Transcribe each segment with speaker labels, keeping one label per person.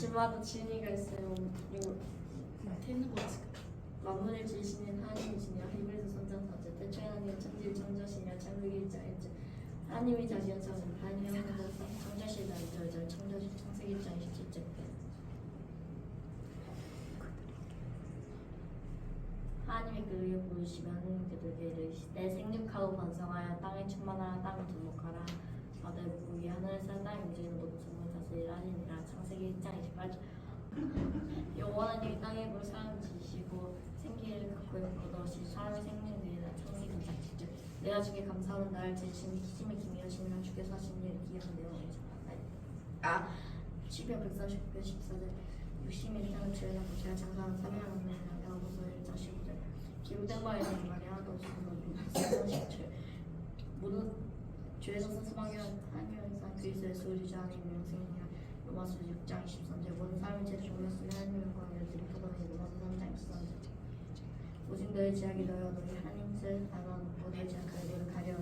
Speaker 1: 집마다 진리가 있어요. 그리고 만물을 지으시는 하나님이시냐 히브리서 선장사제 대초에 하나님 천지를 창조하시냐 창조기 일장이죠 하나님이 자신 사는 하나님이 하나님 창조하시다 이절 창조하신 창세기 일장 27절. 하나님의 그 의를 부르시며 하나님께서 이르시되 생육하고 번성하여 땅에 충만하여 땅을 두목하라 하늘의 산 땅의 움직이는 모든 생물 다스리라 하시니라 창세기 1장 28절 여호와 하나님이 땅의 물 사람 지시고 생기를 갖고 얻어시 사람의 생명 위에다 창세기 2장 10절 내가 주께 감사하는 나를 지으신 힘의 김이 하시면 주께서 하신 일을 기억하되어 아 시편 149편 14절. 육심이 땅을 죄하고 제가 장사하는 사명하는 나라 야고보서 1장 15절 기록된 바에 대한 말이 하나도 없으므로 10절 모든 스스방이 하나님의 산 그리스도의 소유자 하나님 명생이냐. 로마서 6장 23절 모든 사람이 죄를 종렸으면 하나님의 영광을 드리거든요 로마서 3장 23절. 오직 너의 지약이 너희와 너희 하나님 뜻을 알아놓고 너희 지약하여 너를 가려,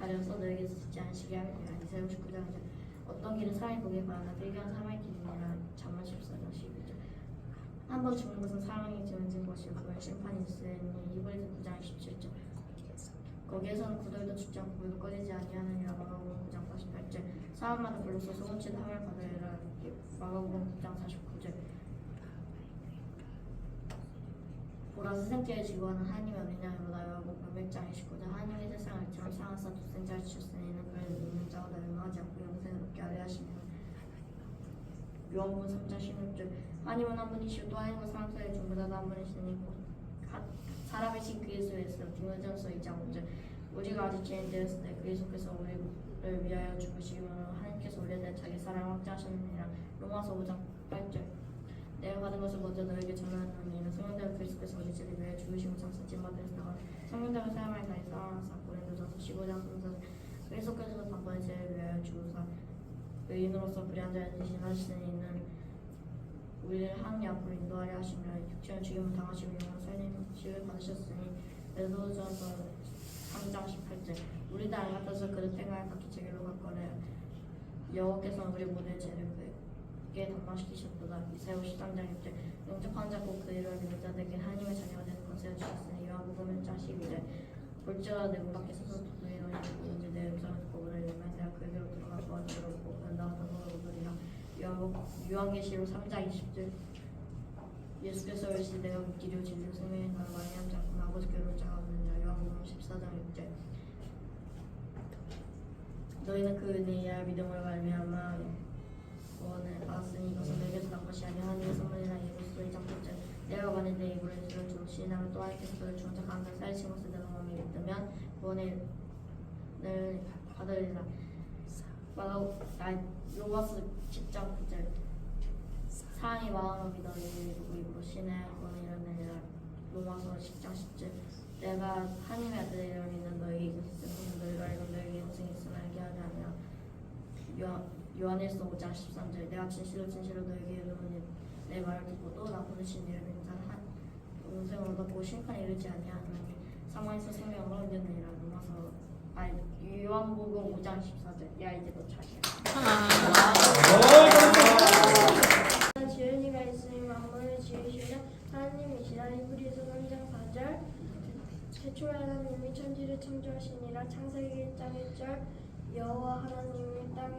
Speaker 1: 가려서 너에게서 짓지 않으시게 하느니라. 이사야 59장 1절 어떤 길은 사람이 보기에 바라나 필요한 사람의 길이니라. 잠언 14장 12절. 한 번 죽는 것은 사람에게 지어진 것이고 심판이 있으니 이브리서 9장 27절 거기에서는 죽지 않고 물도 꺼지지 아니하느니라 마가복음 9장 48절. 사람마다 불로서 소금치도 하멜 받으리라 마가복음 9장 49절. 보라 스생자의 지구하는 하나님의 어린양으로 나와 복음일장 29절. 하나님의 세상을 처럼 사랑하사 독생자를 주셨으니 이는 그를 믿는 자마다 멸망하지 않고 영생을 얻게 하려 하시며. 요한복음 3장 16절. 하나님은 한 분이시오 또 하나님은 사람 사이에 전부 다한 분이시니 사람이신 그리스도에서 디모전서 2장 5절. 우리가 아직 죄인 되었을 때 그리스도께서 우리를 위하여 죽으시기로 하나님께서 우리에 자기 사랑을 확증하셨느니라. 로마서 5장 8절. 내가 받은 것을 먼저 너에게 전하노니 이는 성령대로 그리스도께서 우리 죄를 위하여 죽으시고 장사진 받으셨다가 성령대로 사람을 다해 사랑하사 고린도전서 15장 3절. 그리스도께서도 단번에 죄를 위하여 죽으사 의인으로서 불의한 자를 대신 하시는 이는 우리를 하나님 앞으로 인도하려 하시며 육체는 죽임을 당하시고 영원 살림식을 받으셨으니 에도전서 3장 18절 우리 다 알같아서 그릇 행하여 각기 제게로 갔거래 여호와께서는 우리 모두의 죄를 그에게 담당시키셨도다. 이사야 53장 6절 영접하는 자고 그 이름을 믿는 자들에게 하나님의 자녀가 되는 것을 주셨으니 요한복음 1장 12절 볼지어다 내 문 밖에 서서 누구의 너희 누구든지 내 음성을 듣고 오를 일면 내가 그에게로 들어가 그와 들었고 그는 나와 더불어 오리라 요한계시록 3장 20절. 예수께서 오실 내가 믿기로 진리로 생명의 많이 함지 않고 아버지께로 자가느냐 요한복음 14장 6절. 너희는 그 은혜야 믿음을 말미암아 구원을 받았으니 이것은 내게서 난 것이 아니라 하나님의 선물이라 예수의 장첫째 내가 만일 내 입으로 예수를 주로 시인하면 또 하나님께서 주는 자 가운데 살리신 것을 내가 마음에 믿으면 구원을 받으리라 마가 아 로마스 10장 9절 사랑이 마음을 믿어 누구 입으로 신의 구원을 이루느니라 로마서 10장 10절 내가 하나님의 아들이라 믿는 이것을 쓰는 너희가 이런 너에게 영생이 있으면 알게 하지 아니라 요- 요한일서 5장 13절. 내가 진실로 진실로 너에게 이르노니 내 말을 듣고 또 나 보내신 이를 믿는 자는 한 영생을 얻었고 심판에 이르지 아니하노니 사망에서 생명을 얻느니라. 로마서 아니 요한복음 5장 14절. 야 이제 너 차례야
Speaker 2: 지은이가 있으니 만물을 지으시는 하나님이시라 히브리서 3장 4절. 최초에 하나님이 천지를 창조하시니라 창세기 1장 1절. 여호와 하나님이 땅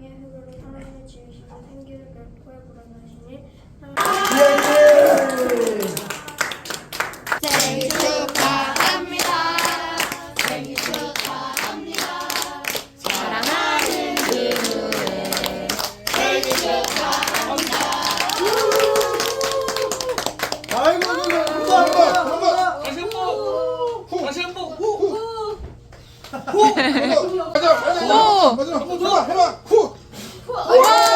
Speaker 3: 후
Speaker 4: 가자 가자 가자. 가자 해봐 후.
Speaker 5: 와!